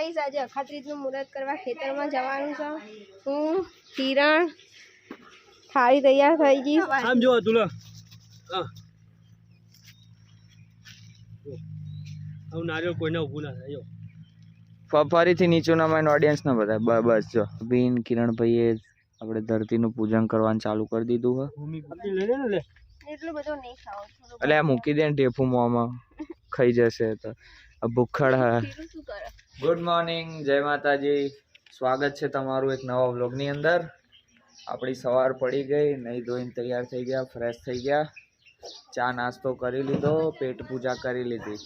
Guys આજે અખાત્રીજનું મુહૂર્ત કરવા ખેતરમાં જવાનું છે. હું કિરણ થાળી તૈયાર થઈ ગઈ. આમ જો તુલા હા. આવું કોઈને ઊભું ના થાય ફરીથી નીચુના માઇન ઓડિયન્સ ના બધા બસ જો. બીન કિરણભાઈએ આપણે ધરતીનું પૂજન કરવાનું ચાલુ કરી દીધું હે. ભૂમિ લે લે. એટલું બધું નહીં ખાવ. એટલે આ મૂકી દે ને ટેફું મોંમાં. ખાઈ જશે તો. ભૂખડ હા. શું કરે? ગુડ મોર્નિંગ જય માતાજી. સ્વાગત છે તમારું એક નવા વ્લોગની અંદર. આપણી સવાર પડી ગઈ નહીં ધોઈને તૈયાર થઈ ગયા, ફ્રેશ થઈ ગયા. ચા નાસ્તો કરી લીધો, પેટ પૂજા કરી લીધી.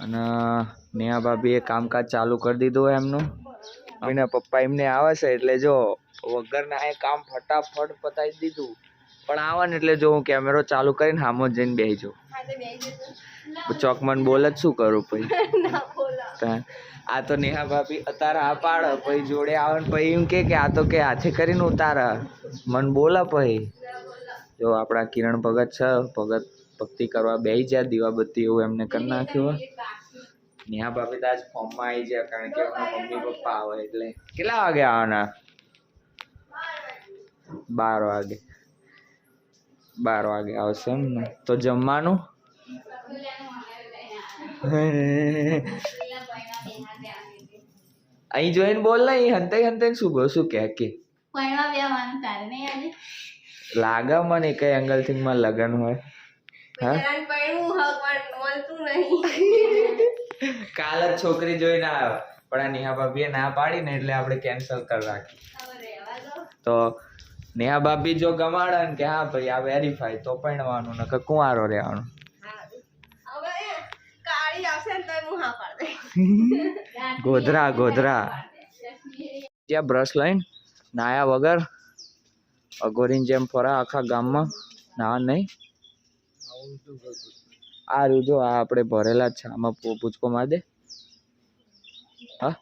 અને નેહા ભાભીએ કામકાજ ચાલુ કરી દીધું એમનું. એના પપ્પા એમને આવે છે, એટલે જો વગરના એ કામ ફટાફટ પતાવી દીધું. પણ આવવાનું ને એટલે જો હું કેમેરો ચાલુ કરીને હામો જ જઈને બેસી જાઉં. ચોક મન બોલ જ શું કરું પછી? આ તો નેહા ભાભી અતારે આ પાડ પછી જોડે આવે ને પછી એમ કે કે આ તો કે હાથે કરીને ઉતાર. મન બોલે પછી. જો આપણા કિરણ ભગત છે ભગત ભક્તિ કરવા બેસી જાય દીવાબત્તી એવું એમને કરી નાખ્યું નેહા ભાભી તો આજ ફોર્મમાં આવી જાય કારણ કે મમ્મી પપ્પા આવે એટલે. કેટલા વાગે આવવાના? બાર વાગે. બાર વાગે આવશે એમ ને. તો જમવાનું? અહીં જોઈને બોલ ને અહીં હંતાઈ હંતાઈ શું બોલ શું કહે કે? આજે? લાગે મને કઈ એંગલથી માં લગન હોય. કાલ જ છોકરી જોઈને આવ્યો. પણ આ નેહા ભાભીએ ના પાડી ને એટલે આપણે કેન્સલ કરી રાખી. તો નેહા ભાભી જો ગમાડે ને કે હા ભાઈ આ વેરીફાઈ તો પરણવાનું ને કે કુંવારો રહેવાનું. ને ગોધરા ગોધરા. ત્યાં બ્રશ લઈને નાયા વગર અઘોરીની જેમ ફરા આખા ગામમાં નાવા નહીં. આ રહ્યું આ આપણે ભરેલા જ છે આમાં પૂચકો માર દે. હા?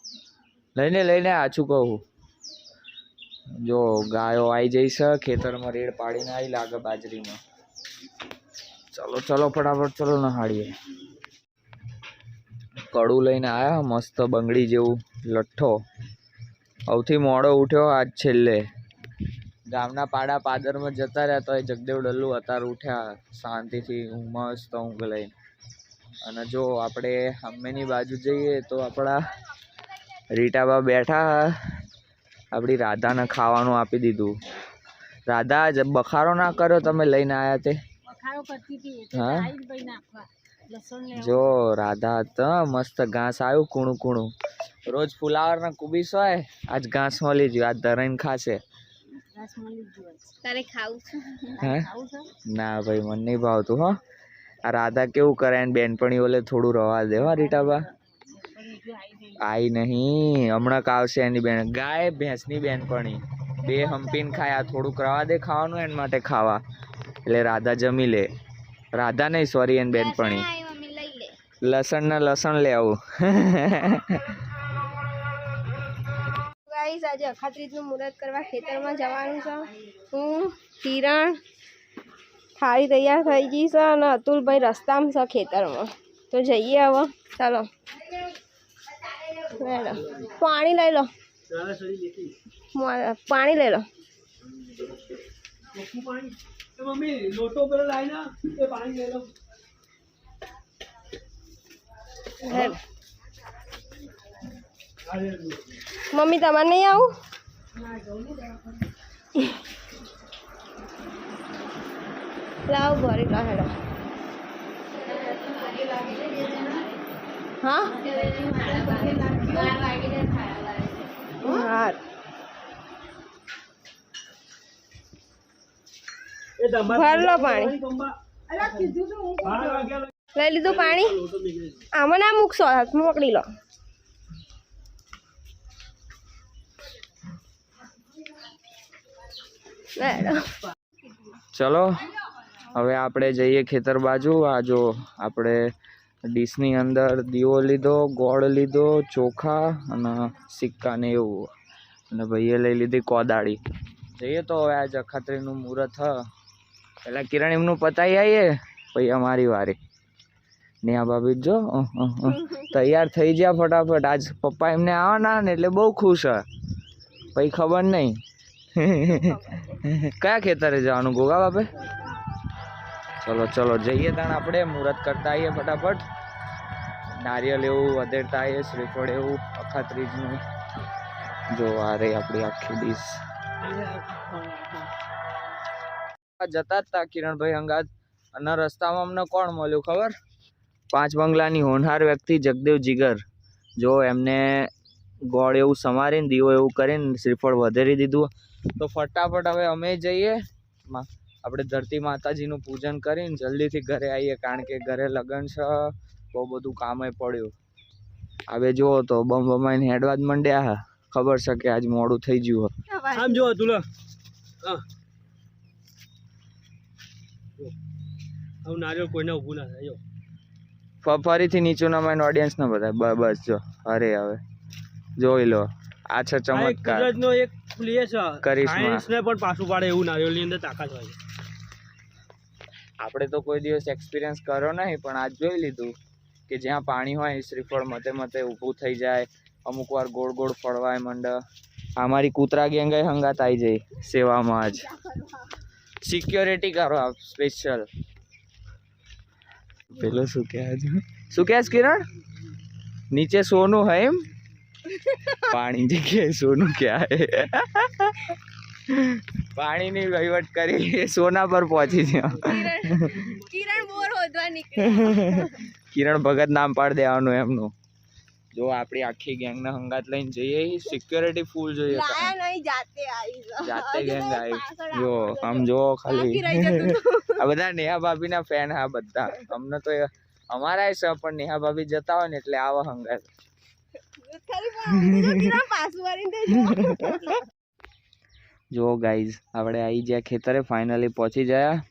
લઈને લઈને આછું કહું જો ગાયો આવી જઈ છે, ખેતરમાં રેડ પાડીને આવી લાગે બાજરીમાં. ચલો ચલો, ફટાફટ ચલો નહાડીએ. કડું લઈને આવ્યા મસ્ત બંગડી જેવું લઠ્ઠો. સૌથી મોડો ઉઠ્યો આજ છેલ્લે. ગામના પાડા પાદરમાં જતા રહ્યા તો એ જગદેવ ડલ્લુ અતાર ઉઠ્યા. શાંતિથી મસ્ત ઊંઘ લઈને. અને જો આપણે હમ્મેની બાજુ જઈએ તો આપણા રીટાબા બેઠા. આપણી રાધાને ખાવાનું આપી દીધું. રાધા જ બખારો ના કર્યો તમે લઈને આવ્યા તે? વખારો કરતી હતી હા? આઈ ભાઈ નાખવા. લસણ લેવા જો રાધા તો મસ્ત ઘાસ આવ્યું કૂણું કૂણું. રોજ ફુલાવર ને કુબીસ હોય આજ ઘાસ મળી ગયું આજ ધરાઈને ખાશે. તારે ખાવું છે? હે? ના ભાઈ મને નહીં ભાવતું હો. આ રાધા કેવું કરે એને બેનપણી ઓલે થોડું રવા દે હો રીટાબા. આઈ નહીં હમણાં આવશે એની બેન. ગાય ભેંસની બેનપણી બે હંપીને ખાય આ થોડુંક રવા દે ખાવાનું એના માટે ખાવા. એટલે રાધા જમી લે. રાધા નહીં સોરી એની બેનપણી લસણ ને લસણ લે આવું. ગાઈસ આજે અખાત્રીજનું મુહૂર્ત કરવા ખેતરમાં જવાનું છે. હું કિરણ થાળી તૈયાર થઈ ગઈ છે અને અતુલભાઈ રસ્તામાં છે ખેતરમાં. તો જઈએ હવે. ચાલો. હેલો. પાણી લઈ લો નાના સળી દેખી મો- પાણી લઈ લો ચોખ્ખું પાણી એ મમ્મી લોટો પેલો લાવી ના એ પાણી લઈ લો હેલો. આ લે. મમ્મી તમારે નહીં આવું લાવ ભરી લો હેડો હા? હા. એ લો પાણી. લઈ લીધું પાણી? આમાં ના મૂકશો હાથમાં પકડી લો. ચલો હવે આપણે જઈએ ખેતર બાજુ. આ જો આપણે ડીશની અંદર દીવો લીધો ગોળ લીધો ચોખા અને સિક્કા ને એવું. અને ભાઈએ લઈ લીધી કોદાળી. જઈએ તો હવે આ જખાત્રીનું મુહૂર્ત હ. પહેલાં કિરણ એમનું પતાવી આવીએ પછી અમારી વારી. ને આ ભાભી જો. તૈયાર થઈ ગયા ફટાફટ. આજ પપ્પા એમને આવવાના ને એટલે બહુ ખુશ હ. પછી ખબર નહીં. કયા ખેતરે જવાનું ગોગા બાપે? ચલો ચલો, જઈએ તાણ આપણે. મુહૂર્ત કરતા આવીએ ફટાફટ. નારિયેલ એવું વધેરતા આવીએ, શ્રીફળ એવું, અખાત્રીજનું. જો, આ રે આપણી આખી ડીશ. જતા જ કિરણભાઈ અંગાજ અને રસ્તામાં અમને કોણ મળ્યું ખબર? પાંચ બંગલાની હોનહાર વ્યક્તિ જગદેવ જીગર. જો, એમને ગોળ એવું સમારીને દીવો એવું કરીને શ્રીફળ વધેરી દીધું. તો ફટાફટ હવે અમે જઈએ. આપણે ધરતી માતાજીનું પૂજન કરીને જલ્દીથી ઘરે આવીએ કારણ કે ઘરે લગ્ન છે બહુ બધું કામે પડ્યું. હવે જુઓ તો બમ બમાઈને હેડવા જ મંડ્યા હા. ખબર છે કે આજ મોડું થઈ ગયું હે. આમ જુઓ તુલા. હા. જો. નારિયેળ કોઈને ઊભું ના થાય ફરીથી ઓડિયન્સ ના બધા બસ જો અરે હવે. જોઈ લો. આ છે ચમત્કાર. એક કરિશ્મા. પણ પાછું પાડે એવું નારિયેળની અંદર તાકાત હોય આપણે તો કોઈ દિવસ એક્સપિરિયન્સ કર્યો નહીં પણ આજ જોઈ લીધું કે જ્યાં પાણી હોય શ્રીફળ મતે મતે ઊભું થઈ જાય અમુક વાર ગોળ ગોળ ફળવાય મંડ. અમારી કૂતરા ગેંગે હંગાત આવી જાય સેવામાં આજ. સિક્યોરિટી કરો આપ સ્પેશિયલ પેલો શું કહે શું કહે કિરણ? નીચે સોનું હે એમ? પાણી જગ્યાએ સોનું ક્યાં હે? પાણીની વહીવટ કરી સોના પર પહોંચી ગયો. કિરણ બોર ભગત નામ પાડી દેવાનું એમનું. જો આપણી આખી ગેંગને હંગાત લઈને જઈએ સિક્યોરિટી ફૂલ જોઈએ જાતે જાતે ગેંગ આવી. જો આમ જોવો જો ખાલી આ બધા નેહા ભાભીના ફેન હા બધા. અમને તો અમારાય છે પણ નેહા ભાભી જતા હોય ને એટલે આવા હંગાત. ખરી પણ અમને તો કિરણ પાછું વાળીને દેજો. જો ગાઈઝ આપણે આવી ગયા ખેતરે ફાઇનલી પહોંચી ગયા.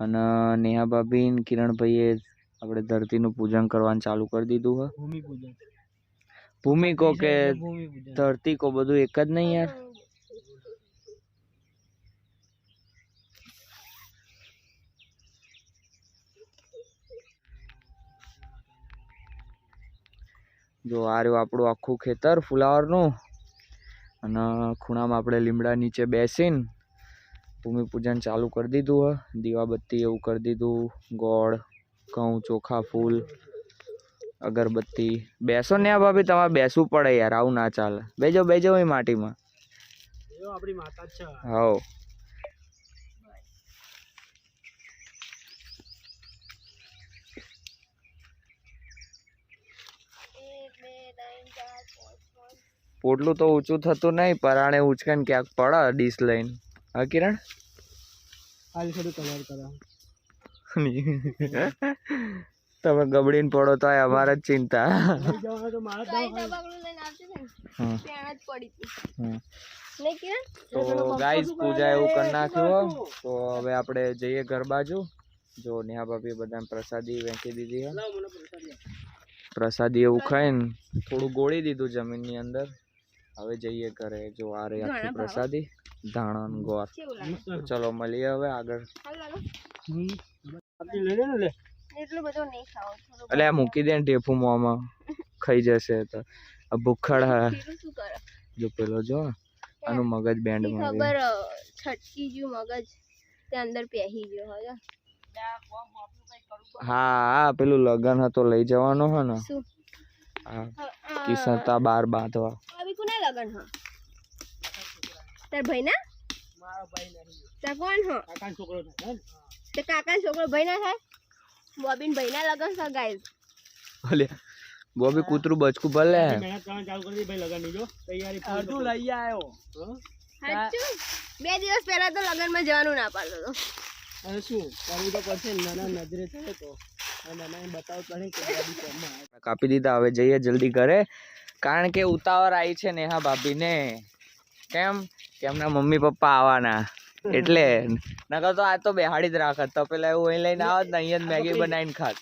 અને નેહા ભાભી ને કિરણભાઈએ આપણે ધરતીનું પૂજન કરવાનું ચાલુ કરી દીધું હે. ભૂમિ પૂજન ભૂમિકો કે ધરતી કો બધું એક જ નહીં યાર. જો આ રહ્યું આપણું આખું ખેતર ફુલાવરનું. અને ખૂણામાં આપણે લીમડા નીચે બેસીને ભૂમિપૂજન ચાલુ કરી દીધું હોય દીવાબત્તી એવું કરી દીધું. ગોળ ઘઉં ચોખા ફૂલ અગરબત્તી. બેસો ને આ ભાભી તમારે બેસવું પડે યાર આવું ના ચાલે. બેજો બેજો એ માટીમાં. આપણી માતા છે. હવ એક, બે, ત્રણ, ચાર, પાંચ, છ. પોટલું તો ઊંચું થતું નહીં પરાણે ઉચકાઈને ક્યાંક પડે ડીશ લઈને. હા કિરણ? હાલ થોડું કલર કરા. તમે ગબડીને પડો તો અમારે જ ચિંતા. તો ગાઈઝ પૂજા એવું કરી નાખ્યું હો. તો હવે આપણે જઈએ ઘર બાજુ. જો નેહા ભાભી બધાને પ્રસાદી વેચી દીધી પ્રસાદી એવું ખાઈને થોડું ગોળી દીધું જમીનની અંદર. હવે જઈએ ઘરે. જો આ રહી આખી પ્રસાદી. ધાણા ને ગોળ. કેવું લાગે? મસ્ત. તો ચલો મળીએ હવે આગળ. એટલું બધું નહીં ખાવ. થોડું એટલે આ મૂકી દે ને ટેફું મોંમાં ખાઈ જશે તો. ભૂખડ હા. જો પેલો જો આનું મગજ બેન્ડમાં ખબર છટકી ગયું મગજ. તે અંદર પહેરી ગયો હવે હા હા પેલું લગન હતો લઈ જવાનો હે ને. હા. અ, અ, બાર બાંધવા. આવી કોના લગન હ તાર ભાઈ ના મારો ભાઈ નહીં તાર કોણ હ કાકાનો છોકરો થાય ને? તે કાકા છોકરો ભાઈ ના થાય બોબીન ભાઈ ના લગન છે ગાઈસ ભલે બોબી કૂતરું બચકું ભલે મહેનત કરવાનું ચાલુ કરી દીધી ભાઈ લગનની જો તૈયારી અડધું લઈ આવ્યો સાચું બે દિવસ પહેલા તો લગનમાં જવાનું ના પાડતો હતો હવે શું કરવું તો પડશે ને. નાના નજરે થાય તો અને નાના બતાવ પડે કે ગાડી કેમમાં આવે. કાપી દીધા હવે જઈએ જલ્દી ઘરે કારણ કે ઉતાવળ આવી છે નેહા ભાભીને. કેમ? કે એમના મમ્મી પપ્પા આવવાના. એટલે નકર તો આ તો બેહાડી જ રાખત. તો પેલા એવું અહીં લઈને આવત ને અહીંયા જ મેગી બનાવીને ખાત.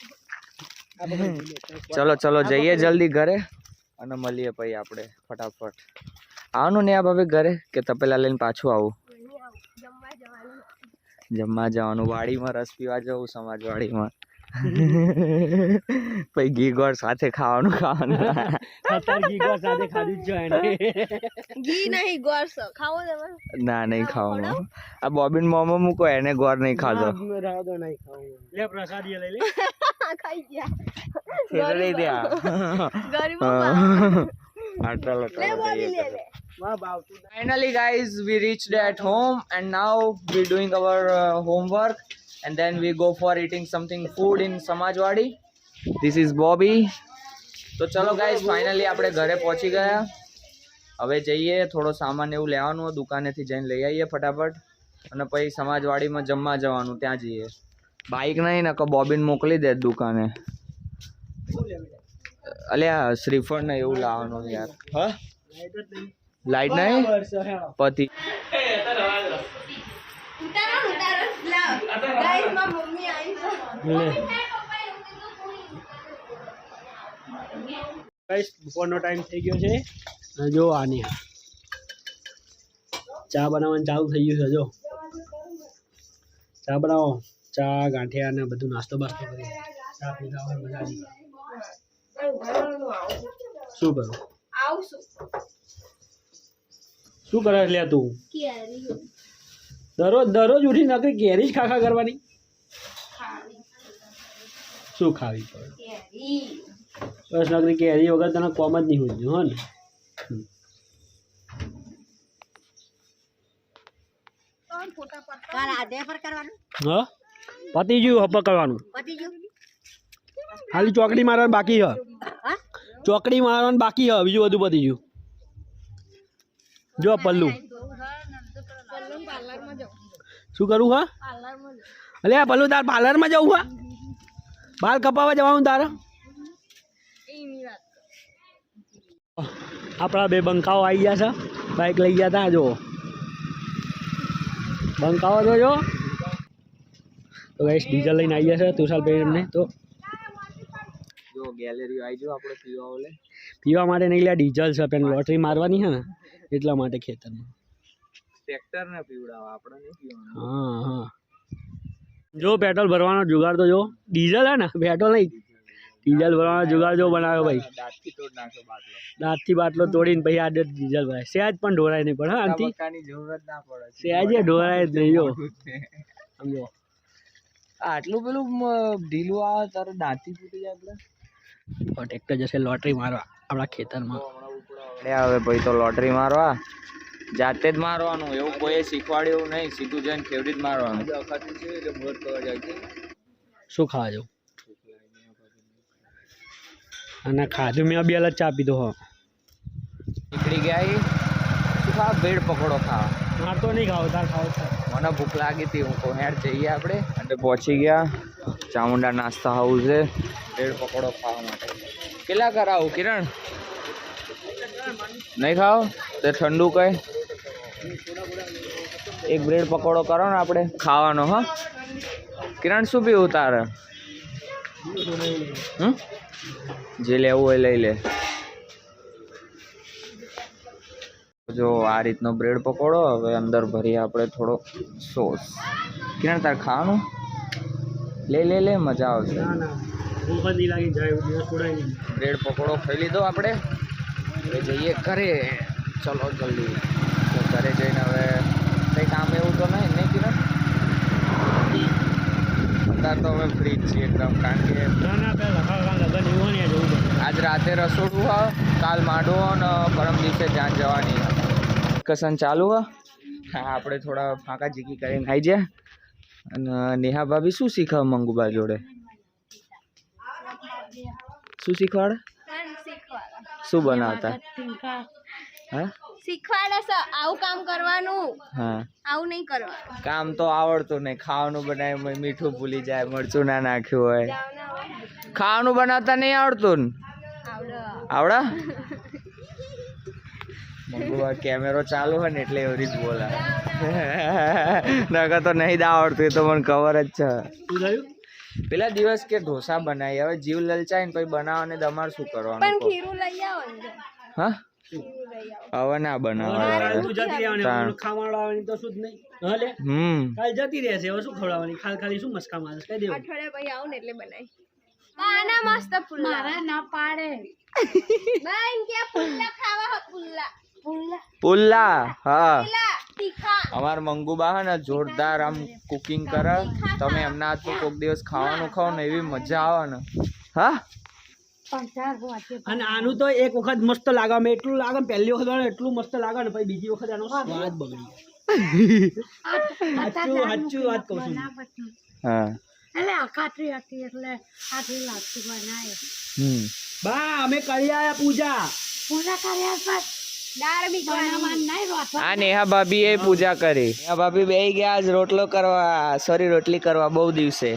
ચલો ચલો જઈએ જલ્દી ઘરે અને મળીએ પછી આપણે ફટાફટ. આવવાનું ને આ ભાભી ઘરે કે તપેલા લઈને પાછું આવું? જમવા જવાનું. જમવા જવાનું. વાડીમાં રસ પીવા જવું સમાજવાડીમાં. પછી ઘી ગોળ સાથે ખાવાનું ખાવાનું. ઘી ગોળ સાથે ખાધું જ એને. ઘી નહીં ગોળ ખાવો તમે? ના નહીં ખાવાનું. આ બોબીન મોમો મૂકો એને ગોળ નહીં ખાધો. ના, રહેવા દો, નહીં ખાવું. લે પ્રસાદી લઈ લે. ખાઈ ગયા. ફેરવી દ્યા ગરીબો આટલા લે બોલી લે લે. Finally, guys, we reached at home and now we're doing our uh, homework. And then we go for eating something food in Samajwadi. This is Bobby. તો ચલો ગાઈઝ ફાઇનલી આપણે ઘરે પહોંચી ગયા. હવે જઈએ થોડો સામાન એવું લેવાનું હોય દુકાનેથી જઈને લઈ આવીએ ફટાફટ. અને પછી સમાજવાડીમાં જમવા જવાનું ત્યાં જઈએ. બાઇક નહીં નકો બોબીન મોકલી દે દુકાને. અલ્યા શ્રીફળ ને એવું લાવવાનું યાર. હા? લાઈટ નહીં? પતિ ઉતારો ઉતારો. લાવ. ગાઈસમાં મમ્મી આવી છે. ગાઈસ બપોરનો ટાઈમ થઈ ગયો છે. અને જો આની આ. ચા બનાવવાનું ચાલુ થઈ ગયું છે જો. ચા બનાવો. ચા ગાંઠિયા ને બધું નાસ્તો બાસ્તો કરી ચા પીધા હોય મજા આવી શું કરું? શું? કરે લે તું? દરરોજ દરરોજ ઉઠી નકરી કેરી જ ખાખા કરવાની? શું ખાવી પડે? કેરી બસ નકરી કેરી વગર તને કોમ જ નહીં હોય હો ને? હમ. હા? પતી ગયું હપ્પા કરવાનું. ખાલી ચોકડી મારવાનું બાકી છે ચોકડી મારવાનું બાકી છે બીજું બધું પતી ગયું જો પલ્લુ. શું કરવું હા? અલે પલ્લુ તાર પાર્લરમાં જવું હા? બાલ કપાવવા જવાનું તારે? આપણા બે બંકાઓ આવી ગયા છે. બાઇક લઈ ગયા હતા જો બંકાઓ તો જો તો ગાઈસ ડીઝલ લઈને આવી ગયા છે તુષારભાઈ એમને. તો જો ગેલેરી આવી જો આપણે પીવા ઓલે પીવા માટે નહીં લે ડીઝલ છે પેન લોટરી મારવાની છે ને એટલા માટે ખેતરમાં. ટ્રેક્ટર ને પીવડાવવા આપણે નહીં પીવાનું. હા હા. જો પેટ્રોલ ભરવાનો જુગાડ તો જો ડીઝલ હે ને પેટ્રોલ નહીં. ડીઝલ ભરવાનો જુગાડ જો બનાવ્યો ભાઈ. દાંતથી બાટલો. દાંતથી બાટલો તોડીને પછી આડે ડીઝલ ભરાય. સહેજ પણ ઢોરાય નહીં પણ હા આનથી બકાની જરૂરત ના પડે. સહેજે ઢોરાય જ નહીં જો. સમજો. આટલું પેલું ઢીલું આવે તારે દાંતી તૂટી જાય એટલે ટ્રેક્ટર જશે લોટરી મારવા આપણા ખેતરમાં. હવે ભાઈ તો લોટરી મારવા. જાતે જ મારવાનું એવું કોઈ શીખવાડ્યું નહીં સીધું જઈને ખેવડી જ મારવાનું? શું ખાવા જવું? અને ખાધું મેં બે અલગ ચા દો હો. નીકળી ગયા ઈ. શું ખાવા? ભેડ પકોડો ખાવા. માર તો નહીં ખાવ તાર ખાવ મને ભૂખ લાગી હતી હું કોહેર હેડ જઈએ આપણે. અને પહોંચી ગયા. ચામુંડા નાસ્તા હાઉસ છે ભેડ પકોડો ખાવા માટે. કેટલા કરાવું કિરણ? નહીં ખાવ? તે ઠંડુ કઈ? એક બ્રેડ પકોડો કરો ને આપણે. ખાવાનો હા. કિરણ શું પીવું તારે? હમ? જે લેવું હોય લઈ લે. જો આ રીતનો બ્રેડ પકોડો. હવે અંદર ભરીએ આપણે થોડો સોસ. કિરણ તાર ખાવાનું? લે લે લે મજા આવશે. બ્રેડ પકોડો ખાઈ લીધો આપણે. જઈએ ઘરે. ચલો જલ્દી. ઘરે જઈને હવે કંઈ કામ એવું તો નહીં નહીં કિરણ અત્યારે તો હવે ફ્રી જ છીએ એકદમ કારણ કે આજ રાતે રસોડું હા કાલ માંડવો અને પરમ દિવસે જાન જવાની. કસન ચાલુ હ. હા આપણે થોડા ફાંકા જીકી કરીને ખાઈ જાય અને નેહા ભાભી શું શીખવ મંગુબા જોડે? શું શીખવાડે? શું બનાવતા? હા? શીખવાડે છે આવું કામ કરવાનું. હા. આવું નહીં કરવાનું. કામ તો આવડતું નહીં. ખાવાનું બનાવે મીઠું ભૂલી જાય મરચું ના નાખ્યું હોય. ખાવાનું બનાવતા નહીં આવડતું ને? આવડે. આવડા મંગુવા કેમેરો ચાલુ હોય ને એટલે એવરી જ બોલા. નકર તો નહીં જ આવડતું એ તો મને ખબર જ છે. પેલા દિવસ કે ઢોસા બનાવી હવે જીવ લલચાય ને પછી બનાવવાને તમારે શું કરવાનું પણ ખીરું લઈ આવો હા? હવે ના બનાવવા તું જતી રહેવાની તાણ. હવે ખાવાવાળો આવવાની તો શું જ નહીં. હા હમ. કાલ જતી રહેશે હવે શું ખવડાવવાની? ખાલી ખાલી શું મસ્કા મારે? કઈ દેવું અઠવાડિયા પછી આવું ને એટલે બનાવી આના મસ્ત પુલ્લા મારા ના પાડે. બેન કે પુલ્લા ખાવા પુલ્લા પુલ્લા પુલ્લા હા. અમાર મંગુબા હે ને જોરદાર આમ કુકિંગ કરે. તમે એમના હાથનું કોઈક દિવસ ખાવાનું ખાવ ને એવી મજા આવે ને. હા? અને આનું તો એક વખત મસ્ત લાગે એટલું લાગે પહેલી વખત એટલું મસ્ત લાગે ને પછી બીજી વખત આનો સ્વાદ બગડી સાચું સાચું વાત કહું છું. હા. એટલે અખાત્રી હતી એટલે આટલી લાગતી બનાવે. હમ. બા અમે કરી આયા પૂજા. બી આ નેહા ભાભી એ પૂજા કરી. નેહા ભાભી બેહી ગયા આજ રોટલો કરવા સોરી રોટલી કરવા બહુ દિવસે.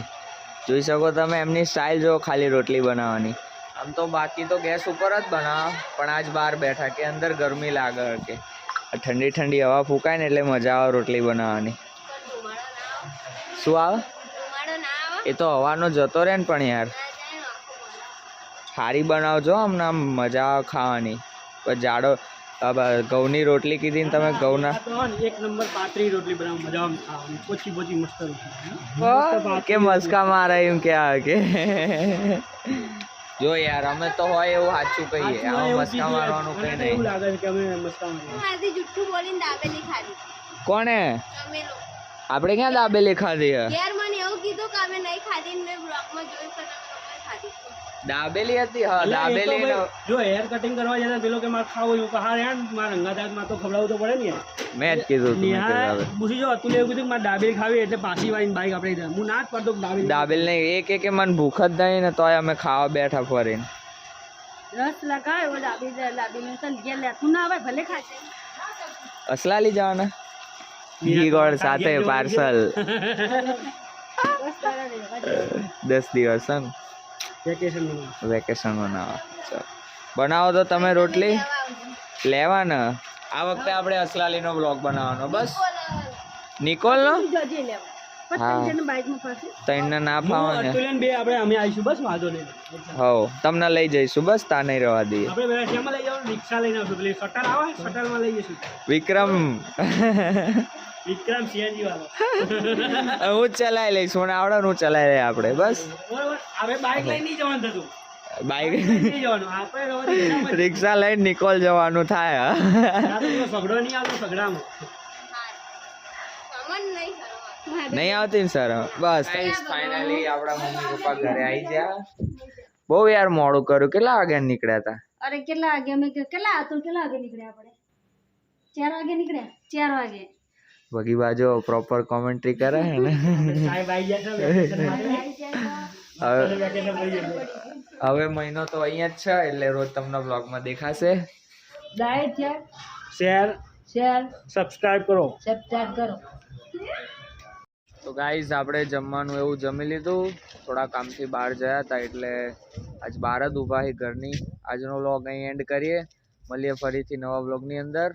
જોઈ શકો તમે એમની સ્ટાઇલ જો ખાલી રોટલી બનાવવાની. આમ તો બાકી તો ગેસ ઉપર જ બનાવ. પણ આજ બહાર બેઠા કે અંદર ગરમી લાગે કે. ઠંડી ઠંડી હવા ફૂંકાય ને એટલે મજા આવે રોટલી બનાવવાની. શું આવે? એ તો હવાનો જતો રહે ને પણ યાર. સારી બનાવજો અમને આમ મજા આવે ખાવાની. પણ જાડો ઘઉંની રોટલી કીધી ને તમે ઘઉંના. એક નંબર પાતળી રોટલી બનાવ મજા પોચી પોચી મસ્ત રોટલી. કે મસ્કા મારા એમ કે આ કે. જો યાર અમે તો હોય એવું સાચું કહીએ. આમાં મસ્કા મારવાનું કઈ એવું લાગે કે અમે મસ્કા મારી જુઠ્ઠું બોલીને દાબેલી ખાધી. કોણે? અમે આપણે ક્યાં દાબેલી ખાધી યાર? મને એવું કીધું કે અમે નહીં ખાધી ને મેં બ્લોગમાં જોયું કે તમે ખાધી. દાબેલી હતી હા દાબેલી જો હેર કટિંગ કરવા જતા પેલો કે મારે ખાવું એવું કહા યાર માર રંગાદાતમાં તો ખવડાવવું તો પડે ને મેં જ કીધું તું દાબેલી. પૂછી જો અતુલ એવું કીધું કે મારે ડાબેલી ખાવી એટલે પાછી વાઈન બાઈક આપણે હું ના જ પડતો દાબેલી. ડાબેલી દાબેલી નહીં એ કે કે મને ભૂખ જ નહીં ને તોય અમે ખાવા બેઠા ફરીને. રસ લગાવ્યો ડાબી દે ડાબી ને તને જે લેતું ના આવે ભલે ખાજે અસલાલી જવાના? ઘી ગોળ સાથે પાર્સલ દસ દિવસ હે ને વેકેશન વેકેશન બનાવો ચાલો. બનાવો તો તમે રોટલી? લેવાને. આ વખતે આપણે અસલાલીનો બ્લોગ બનાવવાનો. બસ? નિકોલનો? હા. તઈને ના ફાવે ને. બે આપણે અમે આવીશું. બસ વાંધો નહીં. હવ. તમને લઈ જઈશું. બસ તા નહીં રહેવા દઈએ. આપણે શેમાં લઈ જવાનું? રિક્ષા લઈને આવશું. પેલી શટર આવે? શટરમાં લઈ જઈશું. વિક્રમ. વિક્રમ સીએનજી વાળો. હું ચલાવી લઈશ મને આવડે હું ચલાવી લઈએ આપણે બસ. હવે બાઇક લઈને નહીં જવાનું થતું. જ. રિક્ષા લઈને નિકોલ જવાનું થાય હા. સગડો નહીં આવતો સગડામાં. નહીં આવતી ને સર બસ. ફાઇનલી આપણા મમ્મી પપ્પા ઘરે આવી ગયા. બહુ યાર મોડું કર્યું. કેટલા વાગે નીકળ્યા હતા? અરે કેટલા વાગે? અમે કેટલા હતું? કેટલા વાગે નીકળ્યા આપણે? ચાર વાગે નીકળ્યા? ચાર વાગે. બગી બાજુ પ્રોપર કોમેન્ટ્રી કરે છે ને. હવે મહિનો તો અહીંયા જ છે એટલે રોજ તમને બ્લોગમાં દેખાશે. શેર શેર સબસ્ક્રાઇબ કરો. સબસ્ક્રાઇબ કરો. તો ગાઈઝ આપણે જમવાનું એવું જમી લીધું. થોડા કામથી બહાર ગયા હતા એટલે આજ બહાર જ ઊભા છે ઘરની. આજનો વ્લોગ અહીં એન્ડ કરીએ. મળીએ ફરીથી નવા વ્લોગની અંદર.